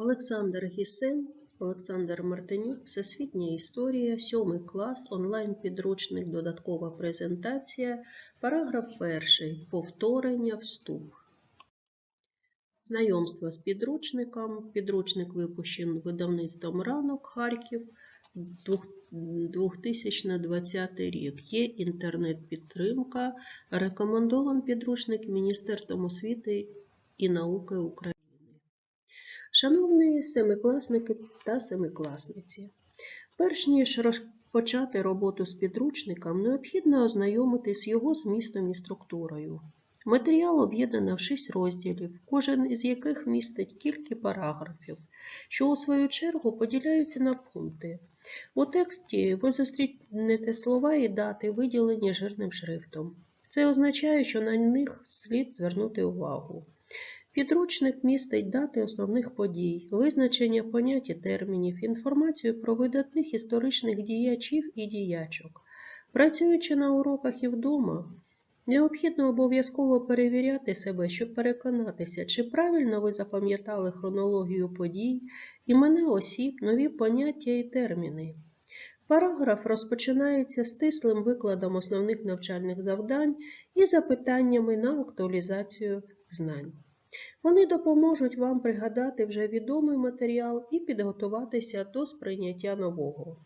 Олександр Гісен, Олександр Мартинюк, Всесвітня історія, 7 клас, онлайн-підручник, додаткова презентація, параграф 1. Повторення, вступ. Знайомство з підручником. Підручник випущений видавництвом Ранок Харків 2020 рік. Є інтернет-підтримка. Рекомендований підручник Міністерством освіти і науки України. Шановні семикласники та семикласниці, перш ніж розпочати роботу з підручником, необхідно ознайомитись його змістом і структурою. Матеріал об'єднано в шість розділів, кожен із яких містить кілька параграфів, що у свою чергу поділяються на пункти. У тексті ви зустрінете слова і дати, виділені жирним шрифтом. Це означає, що на них слід звернути увагу. Підручник містить дати основних подій, визначення понять і термінів, інформацію про видатних історичних діячів і діячок. Працюючи на уроках і вдома, необхідно обов'язково перевіряти себе, щоб переконатися, чи правильно ви запам'ятали хронологію подій, імена осіб, нові поняття і терміни. Параграф розпочинається стислим викладом основних навчальних завдань і запитаннями на актуалізацію знань. Вони допоможуть вам пригадати вже відомий матеріал і підготуватися до сприйняття нового.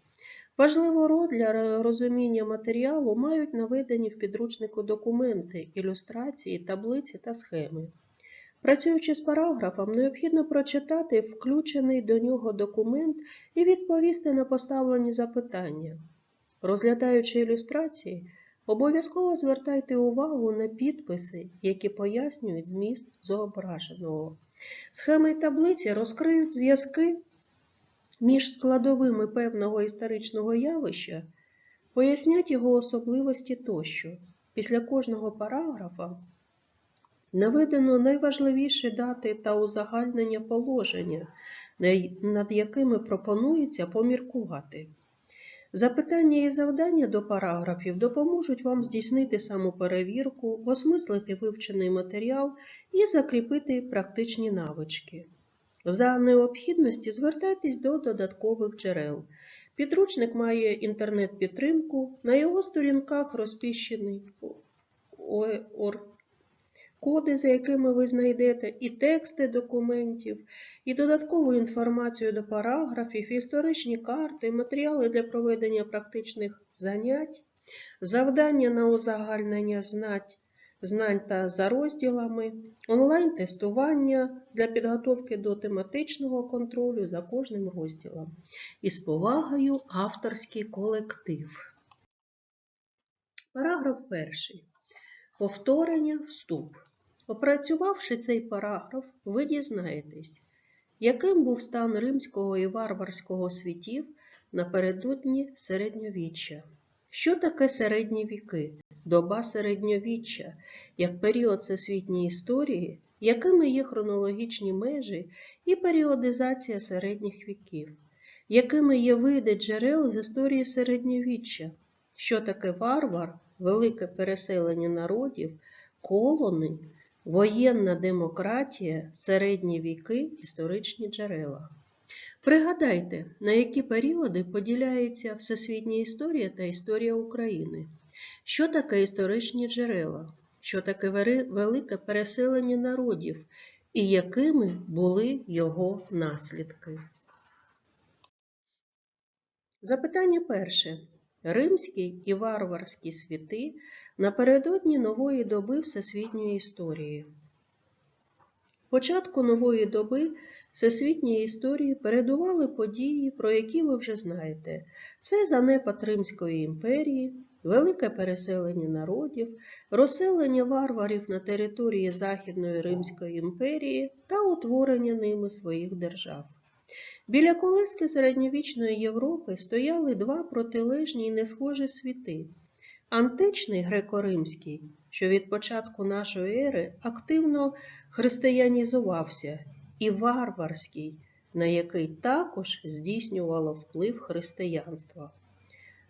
Важливу роль для розуміння матеріалу мають наведені в підручнику документи, ілюстрації, таблиці та схеми. Працюючи з параграфом, необхідно прочитати включений до нього документ і відповісти на поставлені запитання. Розглядаючи ілюстрації, Обов'язково звертайте увагу на підписи, які пояснюють зміст зображеного. Схеми і таблиці розкриють зв'язки між складовими певного історичного явища, пояснять його особливості тощо. Після кожного параграфа наведено найважливіші дати та узагальнення положення, над якими пропонується поміркувати. Запитання і завдання до параграфів допоможуть вам здійснити самоперевірку, осмислити вивчений матеріал і закріпити практичні навички. За необхідності звертайтесь до додаткових джерел. Підручник має інтернет-підтримку, на його сторінках розпіщений коди, за якими ви знайдете і тексти документів, і додаткову інформацію до параграфів, історичні карти, матеріали для проведення практичних занять, завдання на узагальнення знать, знань та за розділами, онлайн-тестування для підготовки до тематичного контролю за кожним розділом. І з повагою авторський колектив. Параграф перший. Повторення вступ. Опрацювавши цей параграф, ви дізнаєтесь, яким був стан римського і варварського світів напередодні середньовіччя. Що таке середні віки, доба середньовіччя, як період всесвітньої історії, якими є хронологічні межі і періодизація середніх віків, якими є види джерел з історії середньовіччя, що таке варвар, велике переселення народів, колони, Воєнна демократія, середні віки, історичні джерела. Пригадайте, на які періоди поділяється всесвітня історія та історія України. Що таке історичні джерела? Що таке велике переселення народів і якими були його наслідки? Запитання перше. Римські і варварські світи напередодні нової доби всесвітньої історії. Початку нової доби всесвітньої історії передували події, про які ви вже знаєте. Це занепад Римської імперії, велике переселення народів, розселення варварів на території Західної Римської імперії та утворення ними своїх держав. Біля колиски середньовічної Європи стояли два протилежні і несхожі світи. Античний греко-римський, що від початку нашої ери активно християнізувався, і варварський, на який також здійснювало вплив християнства.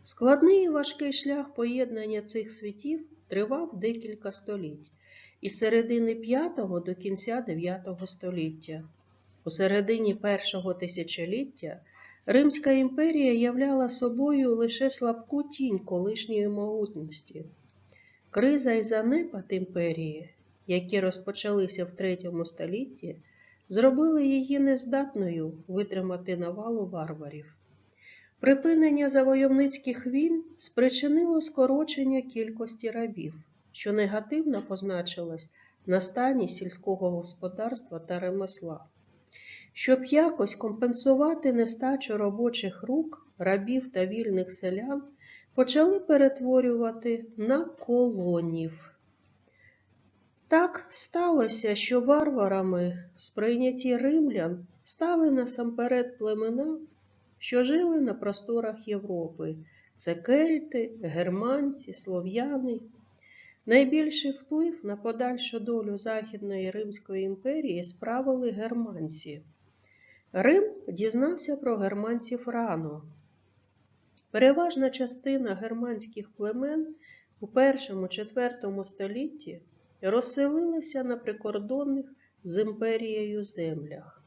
Складний і важкий шлях поєднання цих світів тривав декілька століть, із середини V до кінця IX століття. У середині першого тисячоліття Римська імперія являла собою лише слабку тінь колишньої могутності. Криза і занепад імперії, які розпочалися в третьому столітті, зробили її нездатною витримати навалу варварів. Припинення завойовницьких війн спричинило скорочення кількості рабів, що негативно позначилось на стані сільського господарства та ремесла. Щоб якось компенсувати нестачу робочих рук, рабів та вільних селян, почали перетворювати на колонів. Так сталося, що варварами в сприйнятті римлян стали насамперед племена, що жили на просторах Європи. Це кельти, германці, слов'яни. Найбільший вплив на подальшу долю Західної Римської імперії справили германці. Рим дізнався про германців рано. Переважна частина германських племен у першому-четвертому столітті розселилася на прикордонних з імперією землях.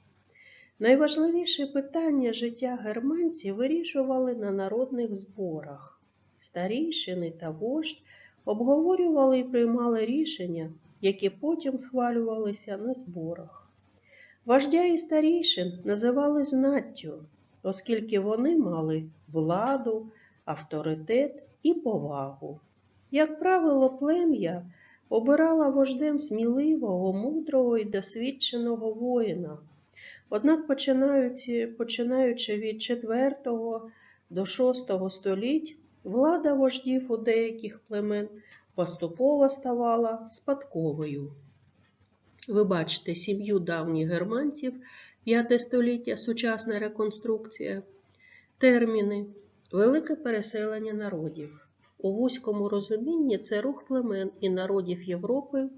Найважливіше питання життя германців вирішували на народних зборах. Старійшини та вождь обговорювали і приймали рішення, які потім схвалювалися на зборах. Вождя і старійшин називали знаттю, оскільки вони мали владу, авторитет і повагу. Як правило, плем'я обирала вождем сміливого, мудрого і досвідченого воїна. Однак, починаючи, від IV до VI століть, влада вождів у деяких племен поступово ставала спадковою. Ви бачите сім'ю давніх германців, 5 століття, сучасна реконструкція, терміни, велике переселення народів. У вузькому розумінні це рух племен і народів Європи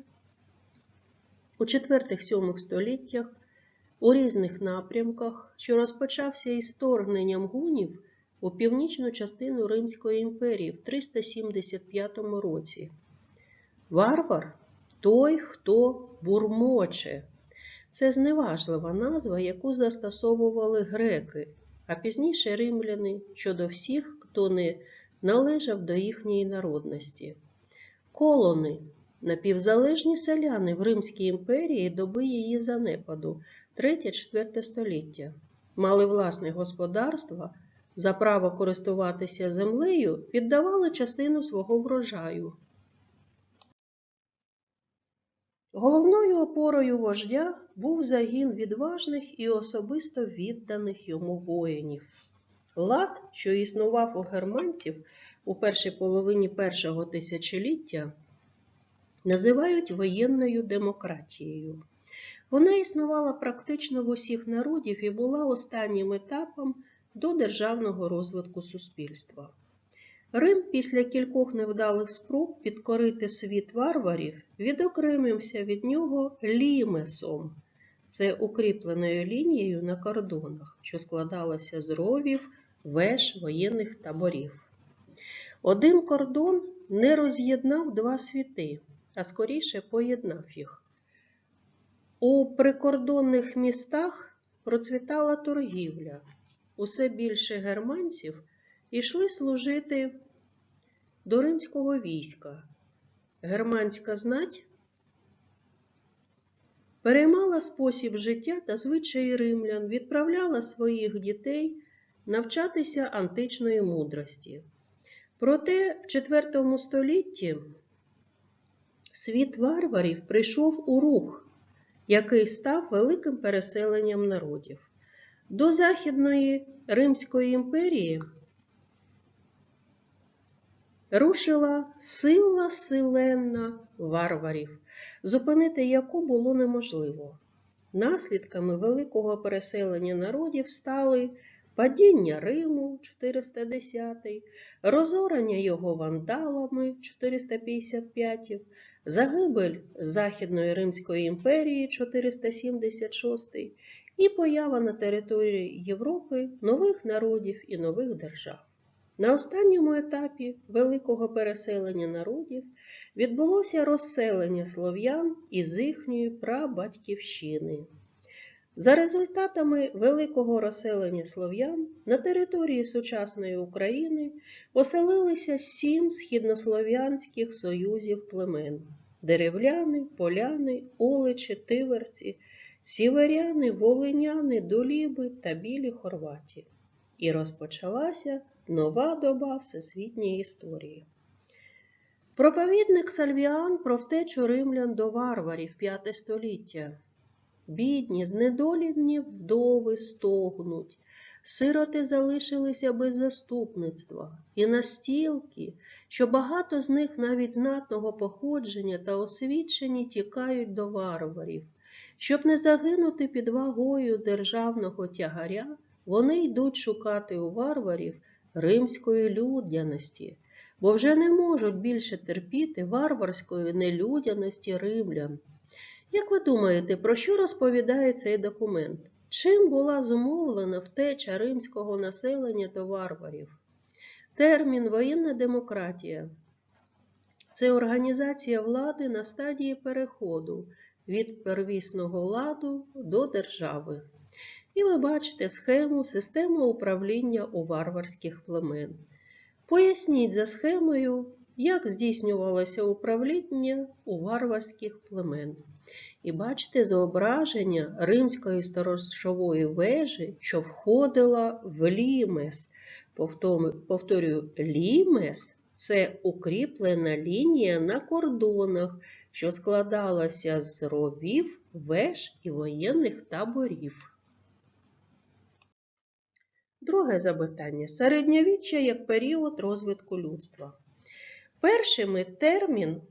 у 4-7 століттях у різних напрямках, що розпочався із вторгненням гунів у північну частину Римської імперії в 375 році. Варвар той, хто бурмоче. Це зневажлива назва, яку застосовували греки, а пізніше римляни щодо всіх, хто не належав до їхньої народності. Колони напівзалежні селяни в Римській імперії доби її занепаду 3-4 століття, мали власне господарство, за право користуватися землею віддавали частину свого врожаю. Головною опорою вождя був загін відважних і особисто відданих йому воїнів. Лад, що існував у германців у першій половині першого тисячоліття, називають воєнною демократією. Вона існувала практично в усіх народів і була останнім етапом до державного розвитку суспільства. Рим після кількох невдалих спроб підкорити світ варварів відокремився від нього лімесом, це укріпленою лінією на кордонах, що складалася з ровів, веж, воєнних таборів. Один кордон не роз'єднав два світи, а скоріше поєднав їх. У прикордонних містах процвітала торгівля. Усе більше германців ішли служити до римського війська. Германська знать переймала спосіб життя та звичаї римлян, відправляла своїх дітей навчатися античної мудрості. Проте в IV столітті світ варварів прийшов у рух, який став великим переселенням народів. До Західної Римської імперії рушила сила силенна варварів, зупинити яку було неможливо. Наслідками великого переселення народів стали падіння Риму 410, розорення його вандалами 455, загибель Західної Римської імперії 476 і поява на території Європи нових народів і нових держав. На останньому етапі великого переселення народів відбулося розселення слов'ян із їхньої прабатьківщини. За результатами великого розселення слов'ян на території сучасної України оселилися сім східнослов'янських союзів племен деревляни, поляни, оличі, тиверці, сіверяни, волиняни, доліби та білі хорваті. І розпочалася нова доба всесвітньої історії. Проповідник Сальвіан про втечу римлян до варварів V століття. Бідні, знедолені вдови стогнуть, сироти залишилися без заступництва, і настілки, що багато з них навіть знатного походження та освічені тікають до варварів. Щоб не загинути під вагою державного тягаря, вони йдуть шукати у варварів римської людяності, бо вже не можуть більше терпіти варварської нелюдяності римлян. Як ви думаєте, про що розповідає цей документ? Чим була зумовлена втеча римського населення до варварів? Термін воєнна демократія це організація влади на стадії переходу від первісного ладу до держави. І ви бачите схему системи управління у варварських племен. Поясніть за схемою, як здійснювалося управління у варварських племен. І бачите зображення римської сторожової вежі, що входила в лімес. Повторюю, лімес це укріплена лінія на кордонах, що складалася з ровів, веж і воєнних таборів. Друге запитання. Середньовіччя як період розвитку людства. Першими термін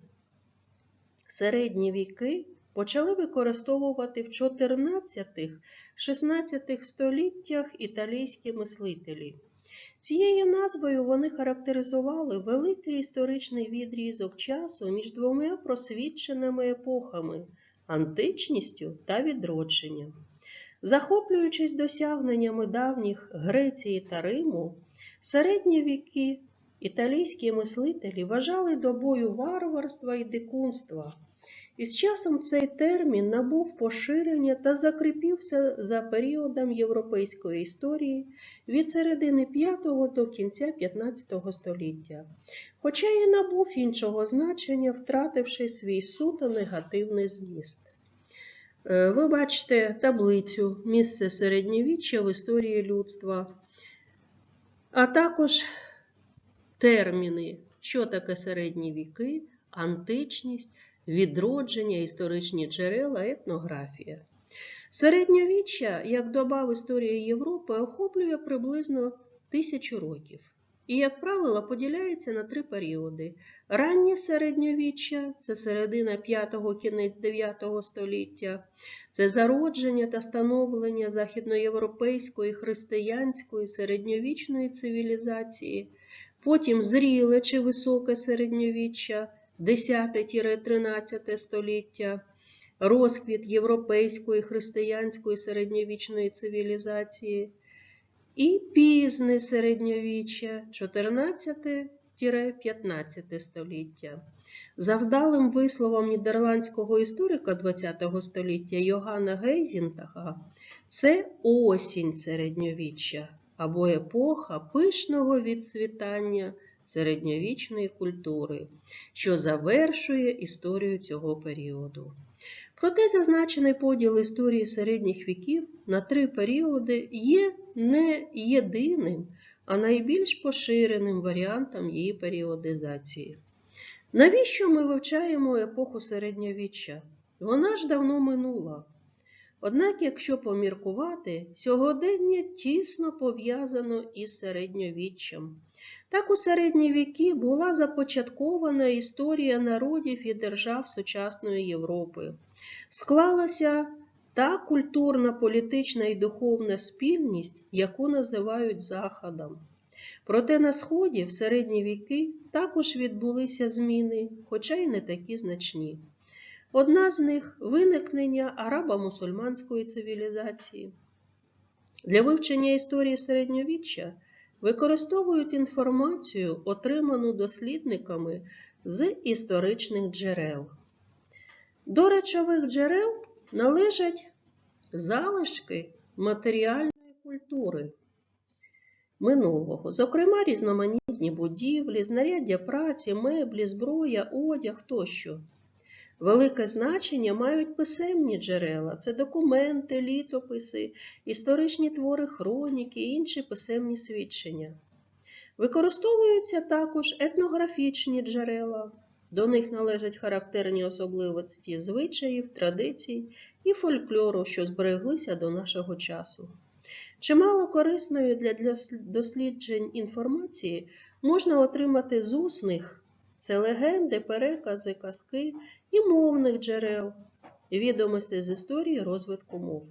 середні віки почали використовувати в 14-16 століттях італійські мислителі. Цією назвою вони характеризували великий історичний відрізок часу між двома просвідченими епохами античністю та відродженням. Захоплюючись досягненнями давніх Греції та Риму, середні віки італійські мислителі вважали добою варварства і дикунства. І з часом цей термін набув поширення та закріпився за періодом європейської історії від середини V до кінця XV століття, хоча і набув іншого значення, втративши свій суто негативний зміст. Ви бачите таблицю місце середньовіччя в історії людства, а також терміни, що таке середні віки, античність відродження, історичні джерела, етнографія. Середньовіччя, як доба в історії Європи, охоплює приблизно тисячу років. І, як правило, поділяється на три періоди. Раннє середньовіччя це середина 5-го, кінець 9 століття, це зародження та становлення західноєвропейської християнської середньовічної цивілізації, потім зріле чи високе середньовіччя, 10-13 століття, розквіт європейської християнської середньовічної цивілізації і пізне середньовіччя 14-15 століття. За вдалим висловом нідерландського історика ХХ століття Йоганна Гейзінтага, це осінь середньовіччя або епоха пишного відцвітання середньовічної культури, що завершує історію цього періоду. Проте зазначений поділ історії середніх віків на три періоди є не єдиним, а найбільш поширеним варіантом її періодизації. Навіщо ми вивчаємо епоху середньовіччя? Вона ж давно минула. Однак, якщо поміркувати, сьогодення тісно пов'язано із середньовіччям. Так у середні віки була започаткована історія народів і держав сучасної Європи. Склалася та культурна, політична і духовна спільність, яку називають Заходом. Проте на Сході в середні віки також відбулися зміни, хоча й не такі значні. Одна з них виникнення арабо-мусульманської цивілізації. Для вивчення історії середньовіччя використовують інформацію, отриману дослідниками з історичних джерел. До речових джерел належать залишки матеріальної культури минулого, зокрема різноманітні будівлі, знаряддя праці, меблі, зброя, одяг тощо. Велике значення мають писемні джерела це документи, літописи, історичні твори хроніки і інші писемні свідчення. Використовуються також етнографічні джерела. До них належать характерні особливості звичаїв, традицій і фольклору, що збереглися до нашого часу. Чимало корисної для дос- досліджень інформації можна отримати з усних це легенди, перекази, казки і мовних джерел, відомостей з історії розвитку мов.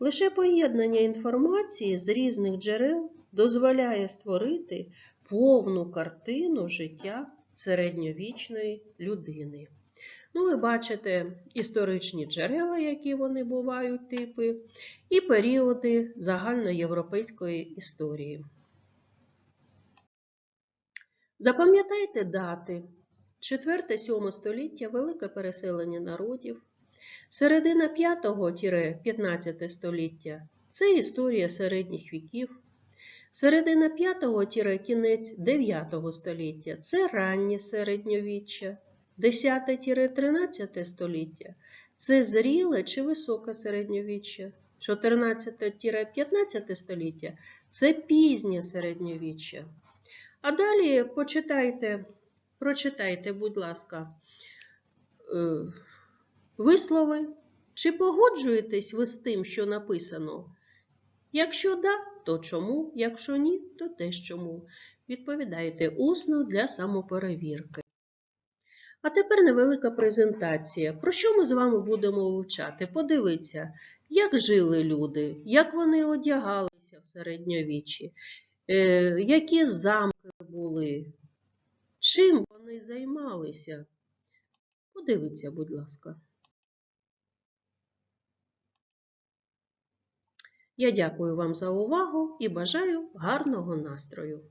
Лише поєднання інформації з різних джерел дозволяє створити повну картину життя середньовічної людини. Ну, ви бачите історичні джерела, які вони бувають, типи, і періоди загальноєвропейської історії. Запам'ятайте дати. 4-7 століття велике переселення народів. Середина 5-15 століття це історія середніх віків. Середина 5-кінець 9 століття це раннє середньовіччя. 10-13 століття це зріле чи високе середньовіччя. 14-15 століття це пізнє середньовіччя. А далі почитайте, прочитайте, будь ласка, е, вислови. Чи погоджуєтесь ви з тим, що написано? Якщо да, то чому? Якщо ні, то теж чому. Відповідайте усно для самоперевірки. А тепер невелика презентація. Про що ми з вами будемо вивчати? Подивіться, як жили люди, як вони одягалися в середньовіччі, е, які замки були, чим вони займалися. Подивіться, будь ласка. Я дякую вам за увагу і бажаю гарного настрою.